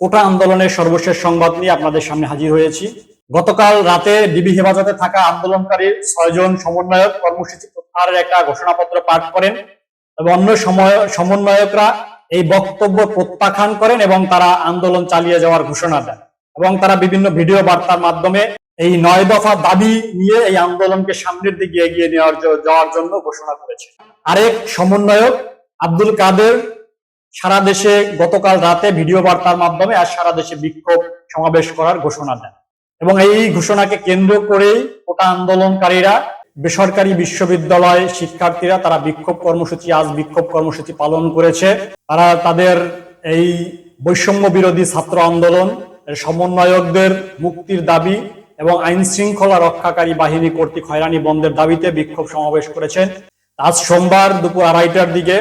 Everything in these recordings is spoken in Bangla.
কোটা আন্দোলনের সর্বশেষ সংবাদ নিয়ে আপনাদের সামনে হাজির হয়েছি। গতকাল রাতে ডিবি হেফাজতে থাকা আন্দোলনকারী ছয়জন সমন্বয়ক কর্মসূচি প্রত্যাহারের একটা ঘোষণাপত্র পাঠ করেন এবং অন্য সময় সমন্বয়করা এই বক্তব্য প্রত্যাখ্যান করেন এবং তারা আন্দোলন চালিয়ে যাওয়ার ঘোষণা দেন এবং তারা বিভিন্ন ভিডিও বার্তার মাধ্যমে এই নয় দফা দাবি নিয়ে এই আন্দোলনকে সামনের দিকে এগিয়ে নেওয়ার যাওয়ার জন্য ঘোষণা করেছে। আরেক সমন্বয়ক আব্দুল কাদের সারা দেশে গতকাল রাতে ভিডিও বার্তার মাধ্যমে আর সারা দেশে বিক্ষোভ সমাবেশ করার ঘোষণা দেন। এবং এই ঘোষণাকে কেন্দ্র করেই কোটা আন্দোলনকারীরা, বেসরকারি বিশ্ববিদ্যালয় শিক্ষার্থীরা, তারা বিক্ষোভ কর্মসূচি, আজ বিক্ষোভ কর্মসূচি পালন করেছে। তারা তাদের এই বৈষম্য বিরোধী ছাত্র আন্দোলন সমন্বয়কদের মুক্তির দাবি এবং আইন শৃঙ্খলা রক্ষাকারী বাহিনী কর্তৃক হয়রানি বন্ধের দাবিতে বিক্ষোভ সমাবেশ করেছেন আজ সোমবার দুপুর আড়াইটার দিকে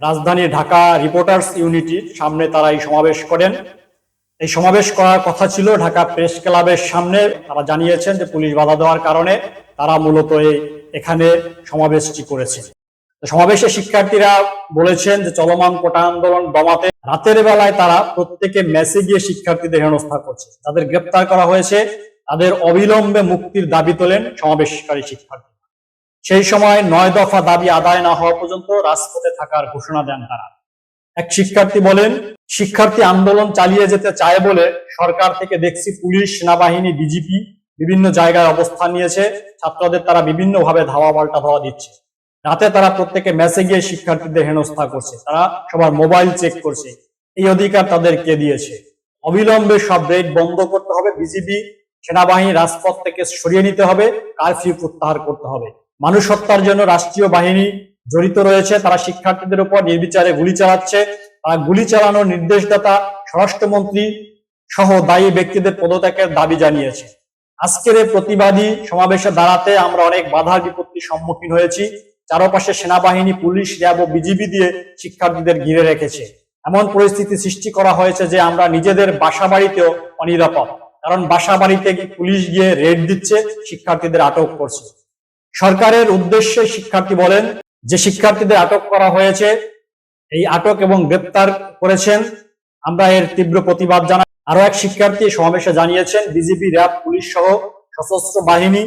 রাজধানী ঢাকা রিপোর্টার্স ইউনিটির সামনে তারা এই সমাবেশ করেন। এই সমাবেশ করার কথা ছিল ঢাকা প্রেস ক্লাবের সামনে। তারা জানিয়েছেন যে পুলিশ বাধা দেওয়ার কারণে তারা মূলত এখানে সমাবেশটি করেছে। সমাবেশে শিক্ষার্থীরা বলেছেন যে চলমান কোটা আন্দোলন দমাতে রাতের বেলায় তারা প্রত্যেকে মেসে গিয়ে শিক্ষার্থীদের হেনস্থা করছে। তাদের গ্রেপ্তার করা হয়েছে। তাদের অবিলম্বে মুক্তির দাবি তোলেন সমাবেশকারী শিক্ষার্থী সেই সময় নয় দফা দাবি আদায় না হওয়া পর্যন্ত রাজপথে থাকার ঘোষণা দেন তারা। এক শিক্ষার্থী বলেন, শিক্ষার্থী আন্দোলন চালিয়ে যেতে চায় বলে সরকার থেকে দেখছি পুলিশ, সেনাবাহিনী বিজিপি বিভিন্ন জায়গায় অবস্থান নিয়েছে। ছাত্রদের তারা বিভিন্নভাবে ধাওয়া পাল্টা ধাওয়া দিচ্ছে। রাতে তারা প্রত্যেকে মেসে গিয়ে শিক্ষার্থীদের হেনস্থা করছে। তারা সবার মোবাইল চেক করছে। এই অধিকার তাদের কে দিয়েছে? অবিলম্বে সব রেড বন্ধ করতে হবে। বিজিবি, সেনাবাহিনী, রাজপথ থেকে সরিয়ে নিতে হবে। কারফিউ প্রত্যাহার করতে হবে। মানুষ হত্যার জন্য রাষ্ট্রীয় বাহিনী জড়িত রয়েছে। তারা শিক্ষার্থীদের উপর নির্বিচারে গুলি চালাচ্ছে। তারা গুলি চালানোর নির্দেশদাতা স্বরাষ্ট্রমন্ত্রী সহ দায়ী ব্যক্তিদের পদত্যাগের দাবি জানিয়েছে। আজকের এই প্রতিবাদী সমাবেশে দাঁড়াতে আমরা অনেক বাধা বিপত্তির সম্মুখীন হয়েছি। চারপাশে সেনাবাহিনী, পুলিশ, র্যাব ও বিজিবি দিয়ে শিক্ষার্থীদের ঘিরে রেখেছে। এমন পরিস্থিতি সৃষ্টি করা হয়েছে যে আমরা নিজেদের বাসা বাড়িতেও অনিরাপদ। কারণ বাসা বাড়িতে পুলিশ গিয়ে রেড দিচ্ছে, শিক্ষার্থীদের আটক করছে। সরকারের উদ্দেশ্যে শিক্ষার্থী বলেন যে শিক্ষার্থীদের আটক করা হয়েছে, এই আটক এবং গ্রেপ্তার করেছেন। আমরা এর তীব্র প্রতিবাদ জানাই। আরও এক শিক্ষার্থী সমাবেশে জানিয়েছেন বিজেপি র্যাব, পুলিশ সহ সশস্ত্র বাহিনী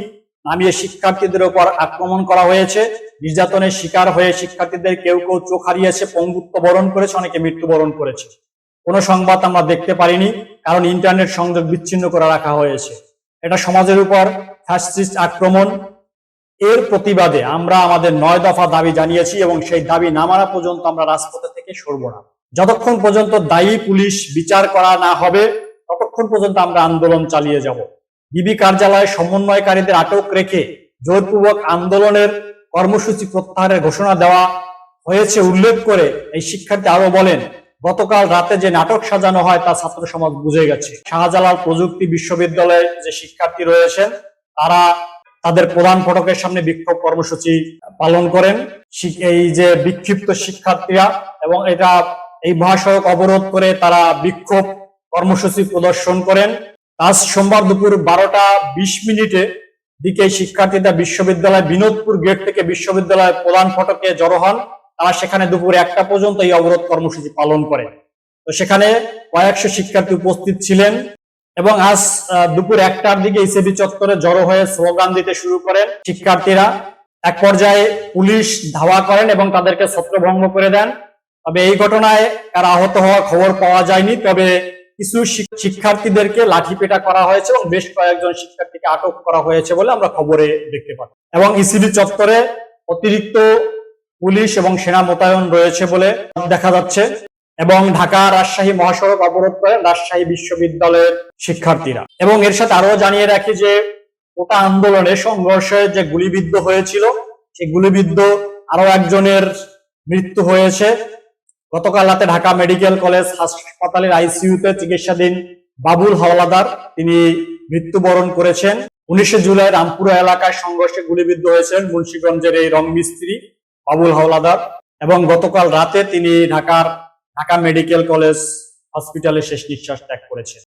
নামিয়ে শিক্ষার্থীদের উপর আক্রমণ করা হয়েছে। নির্যাতনের শিকার হয়ে শিক্ষার্থীদের কেউ কেউ চোখ হারিয়েছে, পঙ্গুত্ব বরণ করেছে, অনেকে মৃত্যুবরণ করেছে। কোনো সংবাদ আমরা দেখতে পারিনি, কারণ ইন্টারনেট সংযোগ বিচ্ছিন্ন করে রাখা হয়েছে। এটা সমাজের উপর ফ্যাসিস্ট আক্রমণ এর প্রতিবাদে আমরা আমাদের নয় দফা দাবি জানিয়েছি এবং সেই দাবি না মানা পর্যন্ত আমরা রাজপথে থেকে সরব না। যতক্ষণ পর্যন্ত দায়ী পুলিশ বিচার করা না হবে, ততক্ষণ পর্যন্ত আমরা আন্দোলন চালিয়ে যাব। ডিবি কার্যালয়ে সমন্বয়কারীদের আটক রেখে জোরপূর্বক আন্দোলনের কর্মসূচি প্রত্যাহারের ঘোষণা দেওয়া হয়েছে উল্লেখ করে এই শিক্ষার্থী আরও বলেন, গতকাল রাতে যে নাটক সাজানো হয় তা ছাত্র সমাজ বুঝে গেছে। শাহজালাল প্রযুক্তি বিশ্ববিদ্যালয়ে যে শিক্ষার্থী রয়েছেন, তারা তাদের প্রধান ফটকের সামনে বিক্ষোভ কর্মসূচি পালন করেন। এই যে বিক্ষিপ্ত শিক্ষার্থীরা এবং এটা এই মহাসড়ক অবরোধ করে তারা বিক্ষোভ কর্মসূচি প্রদর্শন করেন। আজ সোমবার দুপুর বারোটা বিশ মিনিটে দিকে শিক্ষার্থীরা বিশ্ববিদ্যালয় বিনোদপুর গেট থেকে বিশ্ববিদ্যালয়ের প্রধান ফটকে জড়ো হন। তারা সেখানে দুপুর একটা পর্যন্ত এই অবরোধ কর্মসূচি পালন করে। তো সেখানে কয়েকশো শিক্ষার্থী উপস্থিত ছিলেন। এবং আজ দুপুর একটার দিকে ইসিবি চত্বরে জড়ো হয়ে স্লোগান দিতে শুরু করেন শিক্ষার্থীরা। এক পর্যায়ে পুলিশ ধাওয়া করেন এবং তাদেরকে ছত্রভঙ্গ করে দেন। তবে এই ঘটনায় কারা আহত হওয়ার খবর পাওয়া যায়নি। তবে কিছু শিক- শিক্ষার্থীদেরকে লাঠিপেটা করা হয়েছে এবং বেশ কয়েকজন শিক্ষার্থীকে আটক করা হয়েছে বলে আমরা খবরে দেখতে পাই এবং ইসিবি চত্বরে অতিরিক্ত পুলিশ এবং সেনা মোতায়েন রয়েছে বলে দেখা যাচ্ছে। এবং ঢাকা রাজশাহী মহাসড়ক অবরোধ করেন রাজশাহী বিশ্ববিদ্যালয়ের শিক্ষার্থীরা। এবং এর সাথে আরও জানিয়ে রাখি যে ওটা আন্দোলনে সংঘর্ষে যে গুলিবিদ্ধ হয়েছিল, সেই গুলিবিদ্ধ আরও একজনের মৃত্যু হয়েছে। গতকাল রাতে ঢাকা মেডিকেল কলেজ হাসপাতালের আইসিইউতে চিকিৎসাধীন বাবুল হাওলাদার তিনি মৃত্যুবরণ করেছেন। উনিশে জুলাই রামপুরা এলাকায় সংঘর্ষে গুলিবিদ্ধ হয়েছেন মুন্সিগঞ্জের এই রং মিস্ত্রি বাবুল হাওলাদার এবং গতকাল রাতে তিনি ঢাকার ঢাকা মেডিকেল কলেজ হসপিটালে শেষ নিঃশ্বাস ত্যাগ করেছেন